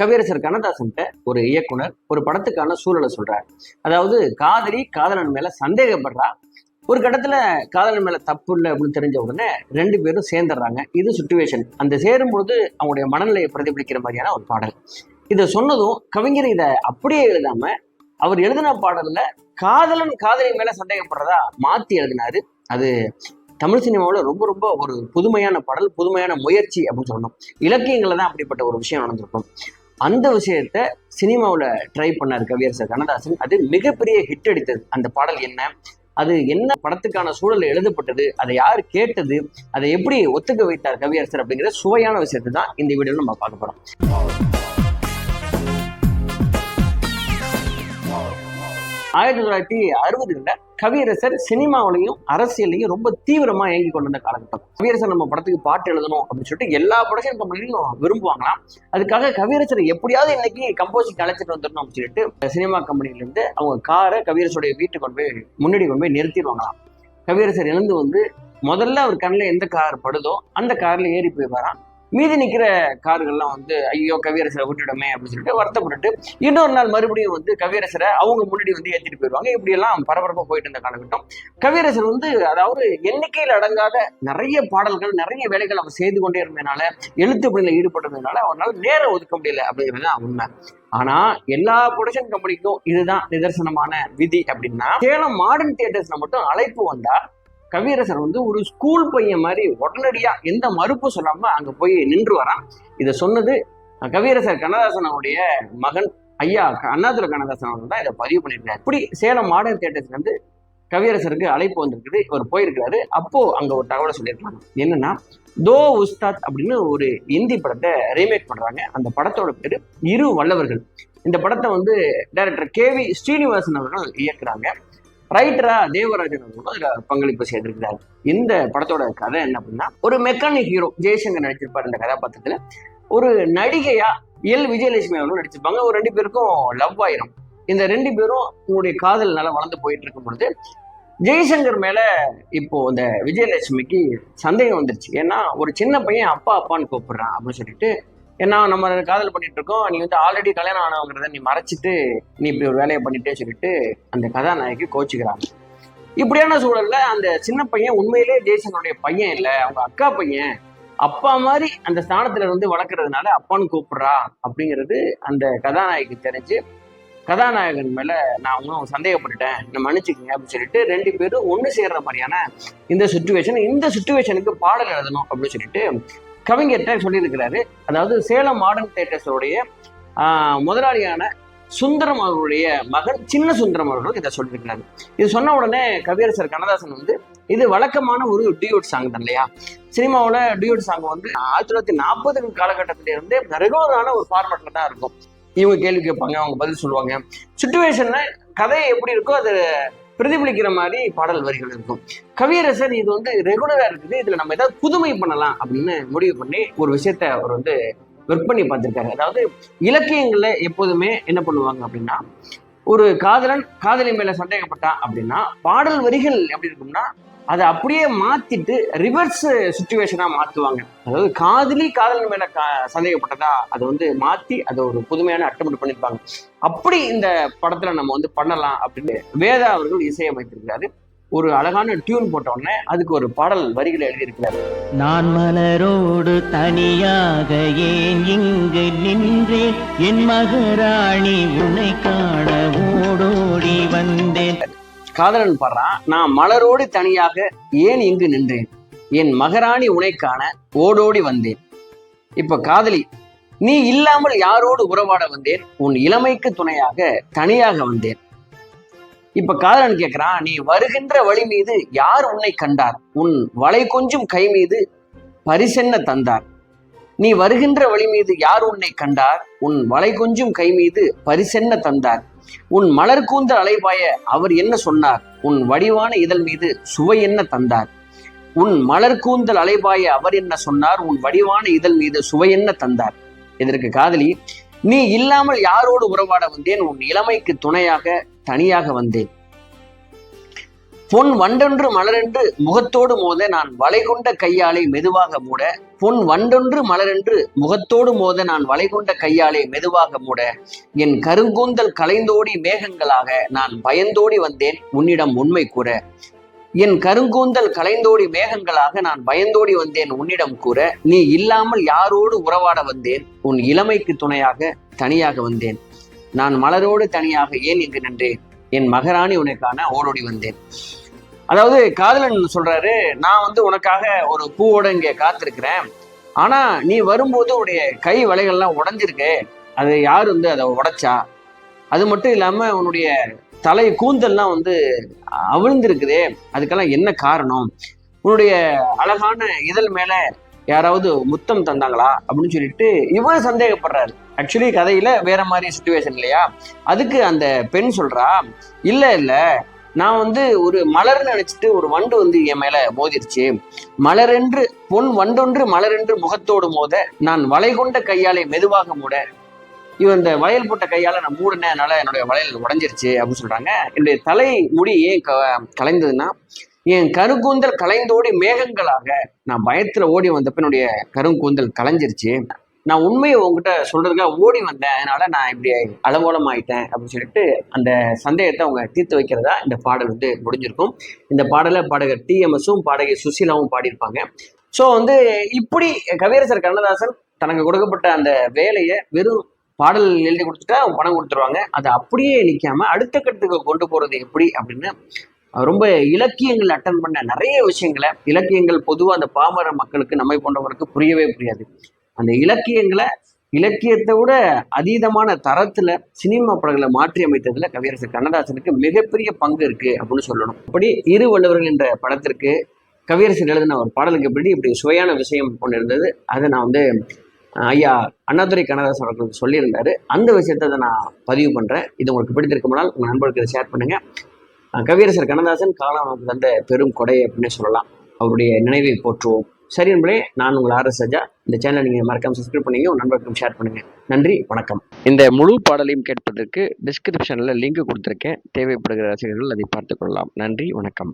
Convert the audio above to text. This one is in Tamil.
கவியரசர் கண்ணதாசன்கிட்ட ஒரு இயக்குனர் ஒரு படத்துக்கான சூழலை சொல்றாரு. அதாவது காதலி காதலன் மேல சந்தேகப்படுறா. ஒரு கட்டத்துல காதலன் மேல தப்பு இல்லை அப்படின்னு தெரிஞ்ச உடனே ரெண்டு பேரும் சேர்ந்துடுறாங்க. இது சுச்சுவேஷன் அந்த சேரும் பொழுது அவங்களுடைய மனநிலையை பிரதிபலிக்கிற மாதிரியான ஒரு பாடல். இதை சொன்னதும் கவிஞர் இதை அப்படியே எழுதாம அவர் எழுதின பாடல்ல காதலன் காதலி மேல சந்தேகப்படுறதா மாத்தி எழுதினாரு. அது தமிழ் சினிமாவில் ரொம்ப ரொம்ப ஒரு புதுமையான பாடல் புதுமையான முயற்சி அப்படின்னு சொல்லணும். இலக்கியங்களில் தான் அப்படிப்பட்ட ஒரு விஷயம் நடந்திருக்கும். அந்த விஷயத்த சினிமாவில் ட்ரை பண்ணார் கவியரசர் கண்ணதாசன். அது மிகப்பெரிய ஹிட் அடித்தது. அந்த பாடல் என்ன? அது என்ன படத்துக்கான சூழல் எழுதப்பட்டது? அதை யார் கேட்டது? அதை எப்படி ஒத்துக்க வைத்தார் கவியரசர் அப்படிங்கிற சுவையான விஷயத்தை தான் இந்த வீடியோவில் நம்ம பார்க்க போகிறோம் ஆயிரத்தி தொள்ளாயிரத்தி அறுபதுல கவியரசர் சினிமாவிலையும் அரசியலையும் ரொம்ப தீவிரமா இயங்கி கொண்டிருந்த காலகட்டம். கவியரசர் நம்ம படத்துக்கு பாட்டு எழுதணும் அப்படின்னு சொல்லிட்டு எல்லா ப்ரொடக்ஷன் கம்பெனிலையும் விரும்புவாங்களாம். அதுக்காக கவியரசர் எப்படியாவது இன்னைக்கு கம்போசிங் அழைச்சிட்டு வந்துடணும் அப்படின்னு சொல்லிட்டு சினிமா கம்பெனில இருந்து அவங்க காரை கவியரசருடைய வீட்டுக்கு கொண்டு போய் முன்னாடி கொண்டு போய் நிறுத்திடுவாங்களாம். கவியரசர் எழுந்து வந்து முதல்ல அவர் கண்ணில் எந்த கார் படுதோ அந்த கார்ல ஏறி போய் வரான். மீதி நிற்கிற கார்கள்லாம் வந்து ஐயோ கவியரசரை விட்டுடுமே அப்படின்னு சொல்லிட்டு வருத்தப்பட்டுட்டு இன்னொரு நாள் மறுபடியும் வந்து கவியரசரை அவங்க முன்னாடி வந்து ஏற்றிட்டு போயிடுவாங்க. இப்படியெல்லாம் பரபரப்பாக போயிட்டு இருந்த காலகட்டம். கவியரசர் வந்து அதாவது எண்ணிக்கையில் அடங்காத நிறைய பாடல்கள் நிறைய வேலைகள் அவர் செய்து கொண்டே இருந்ததுனால எழுத்து பணியில் ஈடுபட்டதுனால அவனால் நேரம் ஒதுக்க முடியல அப்படிங்கிறது தான் உண்மை. ஆனா எல்லா ப்ரொடக்ஷன் கம்பெனிக்கும் இதுதான் நிதர்சனமான விதி அப்படின்னா சேலம் மாடர்ன் தியேட்டர்ஸ்ல மட்டும் அழைப்பு வந்தா கவியரசர் வந்து ஒரு ஸ்கூல் பையன் மாதிரி உடனடியா எந்த மறுப்பும் சொல்லாம அங்க போய் நின்று வரான். இதை சொன்னது கவியரசர் கண்ணதாசனுடைய மகன் ஐயா அண்ணாதுரை கண்ணதாசன் அவர்கள் தான் இதை பதிவு பண்ணியிருக்காரு. இப்படி சேலம் மாடர்ன் தேட்டர்ஸ்லேருந்து கவியரசருக்கு அழைப்பு வந்திருக்குது. இவர் போயிருக்கிறாரு. அப்போ அங்க ஒரு தகவலை சொல்லியிருக்காங்க. என்னன்னா தோ உஸ்தாத் அப்படின்னு ஒரு இந்தி படத்தை ரீமேக் பண்றாங்க. அந்த படத்தோட பேரு இரு வல்லவர்கள். இந்த படத்தை வந்து டைரக்டர் கே வி ஸ்ரீனிவாசன் அவர்கள் இயக்குறாங்க. ரைட்டரா தேவராஜன் அவர்களும் பங்களிப்பு செய்திருக்கிறார். இந்த படத்தோட கதை என்ன அப்படின்னா ஒரு மெக்கானிக் ஹீரோ ஜெய்சங்கர் நடிச்சிருப்பார் இந்த கதாபாத்திரத்துல. ஒரு நடிகையா எல். விஜயலட்சுமி அவர்களும் நடிச்சிருப்பாங்க. ஒரு ரெண்டு பேருக்கும் லவ் ஆயிரும். இந்த ரெண்டு பேரும் உங்களுடைய காதல் நல்லா வளர்ந்து போயிட்டு இருக்கும் பொழுது ஜெய்சங்கர் மேல இப்போ இந்த விஜயலட்சுமிக்கு சந்தேகம் வந்துருச்சு. ஏன்னா ஒரு சின்ன பையன் அப்பா அப்பான்னு கூப்பிடுறான் அப்படின்னு சொல்லிட்டு ஏன்னா நம்ம காதல் பண்ணிட்டு இருக்கோம் நீ வந்து ஆல்ரெடி கல்யாணம் ஆனவங்கிறத நீ மறைச்சிட்டு நீ இப்படி ஒரு வேலையை பண்ணிட்டே சொல்லிட்டு அந்த கதாநாயகி கோச்சுக்கிறாங்க இப்படியான சூழல்ல அந்த சின்ன பையன் உண்மையிலே ஜெய்சனுடைய பையன் இல்லை. அவங்க அக்கா பையன். அப்பா மாதிரி அந்த ஸ்தானத்துல இருந்து வளர்க்கறதுனால அப்பான்னு கூப்பிடுறா அப்படிங்கிறது அந்த கதாநாயகி தெரிஞ்சு கதாநாயகன் மேல நான் ஒன்றும் சந்தேகப்பட்டுட்டேன். என்ன மன்னிச்சுக்கங்க அப்படின்னு சொல்லிட்டு ரெண்டு பேரும் ஒன்று சேர்ற மாதிரியான இந்த சுச்சுவேஷன் இந்த சுச்சுவேஷனுக்கு பாடல் எழுதணும் அப்படின்னு சொல்லிட்டு கவிஞர்கிட்ட சொல்லியிருக்கிறாரு. அதாவது சேலம் மாடர்ன் தேட்டர்ஸோடைய முதலாளியான சுந்தரம் அவர்களுடைய மகன் சின்ன சுந்தரம் அவர்களும் இதை சொல்லியிருக்கிறாரு. இது சொன்ன உடனே கவியரசர் கண்ணதாசன் வந்து இது வழக்கமான ஒரு டியூட் சாங் தான் இல்லையா? சினிமாவில் டியூட் சாங் வந்து ஆயிரத்தி தொள்ளாயிரத்தி நாற்பது காலகட்டத்திலிருந்து ரெகுலரான ஒரு ஃபார்மேட்டில் தான் இருக்கும். இவங்க கேள்வி கேட்பாங்க அவங்க பதில் சொல்லுவாங்க. சுச்சுவேஷனில் கதை எப்படி இருக்கோ அது பிரதிபலிக்கிற மாதிரி பாடல் வரிகள் இருக்கும். கவியரசர் இது வந்து ரெகுலரா இருக்குது. இதுல நம்ம ஏதாவது புதுமை பண்ணலாம் அப்படின்னு முடிவு பண்ணி ஒரு விஷயத்த அவர் வந்து விற்பனை பார்த்திருக்காரு. அதாவது இலக்கியங்கள்ல எப்போதுமே என்ன பண்ணுவாங்க அப்படின்னா ஒரு காதலன் காதலி மேல சந்தேகப்பட்டான் அப்படின்னா பாடல் வரிகள் எப்படி இருக்கும்னா அதை அப்படியே மாத்திட்டு ரிவர்ஸ் சுச்சுவேஷனா மாத்துவாங்க. அதாவது காதலி காதலன் மேல சந்தேகப்பட்டதா அதை வந்து மாத்தி அதை ஒரு புதுமையான அட்டமெண்ட் பண்ணியிருப்பாங்க அப்படி இந்த படத்துல நம்ம வந்து பண்ணலாம் அப்படின்னு வேதா அவர்கள் இசையமைத்திருக்கிறாரு. ஒரு அழகான டியூன் போட்ட உடனே அதுக்கு ஒரு பாடல் வரிகளை எழுதியிருக்கிறார். நான் மலரோடு தனியாக ஏன் இங்கு நின்றேன்? என் மகராணி உன்னை காண காதலன் பாடுறான் நான் மலரோடு தனியாக ஏன் இங்கு நின்றேன்? என் மகராணி உனைக்கான ஓடோடி வந்தேன். இப்ப காதலி நீ இல்லாமல் யாரோடு உறவாட வந்தேன்? உன் இளமைக்கு துணையாக தனியாக வந்தேன். இப்ப காதலன் கேட்கிறான் நீ வருகின்ற வழி மீது யார் உன்னை கண்டார்? உன் வளை கொஞ்சம் கை மீது பரிசென்ன தந்தார். நீ வருகின்ற வழி மீது யார் உன்னை கண்டார்? உன் வளை கொஞ்சம் கை மீது பரிசென்ன தந்தார். உன் மலர் கூந்தல் அலைபாய அவர் என்ன சொன்னார்? உன் வடிவான இதழ் மீது சுவை என்ன தந்தார்? உன் மலர் கூந்தல் அலைபாய அவர் என்ன சொன்னார்? உன் வடிவான இதழ் மீது சுவை என்ன தந்தார்? இதற்கு காதலி நீ இல்லாமல் யாரோடு உறவாட வந்தேன்? உன் இளமைக்கு துணையாக தனியாக வந்தேன். பொன் வண்டொன்று மலரென்று முகத்தோடு மோத நான் வளை கொண்ட மெதுவாக மூட. பொன் வண்டொன்று மலரென்று முகத்தோடு மோத நான் வளை கொண்ட மெதுவாக மூட. என் கருங்கூந்தல் கலைந்தோடி மேகங்களாக நான் பயந்தோடி வந்தேன் உன்னிடம் உண்மை கூற. என் கருங்கூந்தல் கலைந்தோடி மேகங்களாக நான் பயந்தோடி வந்தேன் உன்னிடம் கூற. நீ இல்லாமல் யாரோடு உறவாட வந்தேன் உன் இளமைக்கு துணையாக தனியாக வந்தேன். நான் மலரோடு தனியாக ஏன் இங்கு நின்றேன்? என் மகராணி உனக்கான ஓடோடி வந்தேன். அதாவது காதலன் சொல்றாரு நான் வந்து உனக்காக ஒரு பூவோட இங்கே காத்திருக்கிறேன். ஆனா நீ வரும்போது உன்னுடைய கை வலைகள்லாம் உடஞ்சிருக்கு. அது யார் வந்து அதை உடைச்சா? அது மட்டும் இல்லாம உன்னுடைய தலை கூந்தல்லாம் வந்து அவிழ்ந்திருக்குதே. அதுக்கெல்லாம் என்ன காரணம்? உன்னுடைய அழகான இதழ் மேல யாராவது முத்தம் தந்தாங்களா அப்படின்னு சொல்லிட்டு இவர் சந்தேகப்படுறாரு. ஆக்சுவலி கதையில வேற மாதிரி சுச்சுவேஷன் இல்லையா? அதுக்கு அந்த பெண் சொல்றா இல்ல இல்ல நான் வந்து ஒரு மலர்னு நினைச்சிட்டு ஒரு வண்டு வந்து என் மேல மோதிருச்சு. மலரென்று பொன் வண்டொன்று மலரென்று முகத்தோடு மோத நான் வளை கொண்ட கையாலே மெதுவாக மூட. இவன் இந்த வளையல் போட்ட கையால நான் மூடினதுனால என்னுடைய வளையல் உடஞ்சிருச்சு அப்படின்னு சொல்றாங்க. என்னுடைய தலை முடி ஏன் க- கலைந்ததுன்னா என் கருங்கூந்தல் கலைந்தோடி மேகங்களாக நான் பயத்துல ஓடி வந்தப்ப என்னுடைய கருங்கூந்தல் கலைஞ்சிருச்சு. நான் உண்மையை உங்ககிட்ட சொல்றதுக்காக ஓடி வந்தேன். அதனால நான் இப்படி அலங்கோலம் ஆயிட்டேன் அப்படின்னு சொல்லிட்டு அந்த சந்தேகத்தை அவங்க தீர்த்து வைக்கிறதா இந்த பாடல் வந்து முடிஞ்சிருக்கும். இந்த பாடலை பாடகர் டிஎம்எஸும் பாடகி சுசீலாவும் பாடியிருப்பாங்க. ஸோ வந்து இப்படி கவியரசர் கண்ணதாசன் தனக்கு கொடுக்கப்பட்ட அந்த வேலையை வெறும் பாடல் எழுதி கொடுத்துட்டா அவங்க பணம் கொடுத்துருவாங்க. அதை அப்படியே நிற்காம அடுத்த கட்டத்துக்கு கொண்டு போறது எப்படி அப்படின்னு ரொம்ப இலக்கியங்கள் அட்டன் பண்ண நிறைய விஷயங்களை இலக்கியங்கள் பொதுவாக அந்த பாமர மக்களுக்கு நம்மை போன்றவருக்கு புரியவே புரியாது. அந்த இலக்கியங்களை இலக்கியத்தை விட அதீதமான தரத்துல சினிமா படங்களை மாற்றி அமைத்ததுல கவியரசர் கண்ணதாசனுக்கு மிகப்பெரிய பங்கு இருக்கு அப்படின்னு சொல்லணும். அப்படி இரு வல்லவர்கள் என்ற படத்திற்கு கவியரசர் எழுதின ஒரு பாடலுக்கு எப்படி இப்படி சுவையான விஷயம் ஒன்று இருந்தது. அதை நான் வந்து ஐயா அண்ணாதுரை கண்ணதாசன் அவர்களுக்கு சொல்லியிருந்தாரு. அந்த விஷயத்தை அதை நான் பதிவு பண்றேன். இது உங்களுக்கு பிடித்திருக்குமானால் உங்க நண்பர்களுக்கு இதை ஷேர் பண்ணுங்க. கவியரசர் கண்ணதாசன் காலம் நமக்கு தந்த பெரும் கொடை அப்படின்னு சொல்லலாம். அவருடைய நினைவை போற்றுவோம். சரி நண்பர்களே நான் உங்கள் ஆர்எஸ் சஜா இந்த சேனலை நீங்கள் மறக்காமல் சப்ஸ்கிரைப் பண்ணீங்க உங்கள் நண்பர்களுக்கும் ஷேர் பண்ணுங்க. நன்றி வணக்கம். இந்த முழு பாடலையும் கேட்பதற்கு டிஸ்கிரிப்ஷனில் லிங்க் கொடுத்துருக்கேன். தேவைப்படுகிற ரசிகர்கள் அதை பார்த்துக்கொள்ளலாம் நன்றி வணக்கம்.